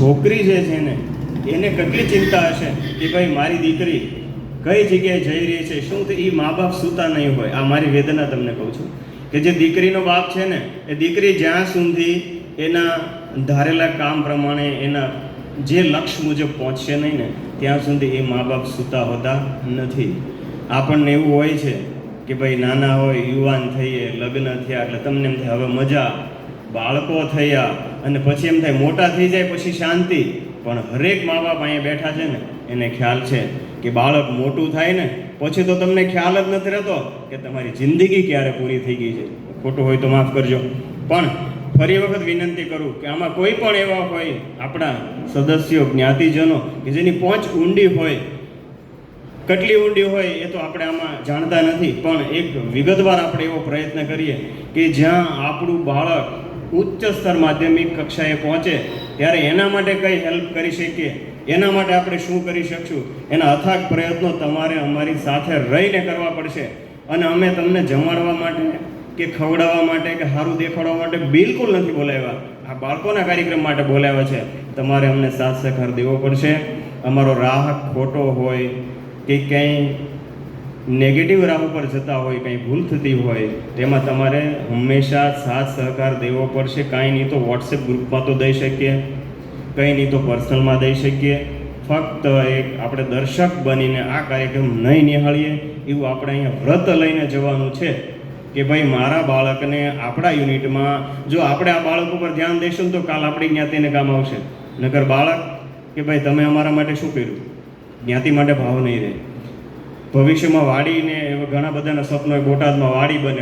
છોકરી જે છે ને, એને કેટલી ચિંતા હશે કે ભાઈ મારી દીકરી કઈ જગ્યાએ જઈ રહી છે? શું તે એ મા બાપ સૂતા નહીં હોય? આ મારી વેદના તમને કહું છું કે જે દીકરીનો બાપ છે ને, એ દીકરી જ્યાં સુધી એના ધારેલા કામ પ્રમાણે એના જે લક્ષ્ય મુજબ પહોંચશે નહીં ને, ત્યાં સુધી એ મા બાપ સૂતા હોતા નથી. આપણને એવું હોય છે કે ભાઈ નાના હોય, યુવાન થઈએ, લગ્ન થયા, એટલે તમને એમ થાય, હવે મજા, બાળકો થયા અને પછી એમ થાય, મોટા થઈ જાય પછી શાંતિ. પણ હરેક મા બાપ અહીંયા બેઠા છે ને, એને ખ્યાલ છે કે બાળક મોટું થાય ને, પછી તો તમને ખ્યાલ જ નથી રહેતો કે તમારી જિંદગી ક્યારે પૂરી થઈ ગઈ છે. ખોટું હોય તો માફ કરજો. પણ ફરી વખત વિનંતી કરું કે આમાં કોઈ પણ એવા હોય, આપણા સદસ્યો, જ્ઞાતિજનો કે જેની પહોંચ ઊંડી હોય, કેટલી ઊંડી હોય એ તો આપણે આમાં જાણતા નથી. પણ એક વિગતવાર આપણે એવો પ્રયત્ન કરીએ કે જ્યાં આપણું બાળક ઉચ્ચ સ્તર માધ્યમિક કક્ષાએ પહોંચે ત્યારે એના માટે કઈ હેલ્પ કરી શકીએ? એના માટે આપણે શું કરી શકશું? એના અથાગ પ્રયત્નો તમારે અમારી સાથે રહીને કરવા પડશે. અને અમે તમને જમાડવા માટે કે ખવડાવવા માટે કે સારું દેખાડવા માટે બિલકુલ નથી બોલાવ્યા. આ બાળકોના કાર્યક્રમ માટે બોલાવ્યા છે. તમારે અમને સાથ સહકાર દેવો પડશે. અમારો રાહ ખોટો હોય કે ક્યાંય નેગેટિવ રાહ ઉપર જતા હોય, કંઈ ભૂલ થતી હોય, તેમાં તમારે હંમેશા સાથ સહકાર દેવો પડશે. કાંઈ નહીં તો વોટ્સએપ ગ્રુપમાં તો દઈ શકીએ, કંઈ નહીં તો પર્સનલમાં દઈ શકીએ. ફક્ત એક આપણે દર્શક બનીને આ કાર્યક્રમ નહીં નિહાળીએ, એવું આપણે અહીંયા વ્રત લઈને જવાનું છે કે ભાઈ મારા બાળકને આપણા યુનિટમાં, જો આપણે આ બાળક ઉપર ધ્યાન દઈશું ને તો કાલ આપણી જ્ઞાતિને કામ આવશે. નગર બાળક કે ભાઈ તમે અમારા માટે શું કર્યું? જ્ઞાતિ માટે ભાવ નહીં રહે. ભવિષ્યમાં વાડીને એવા ઘણા બધાના સ્વપ્નો બોટાદમાં વાડી બને.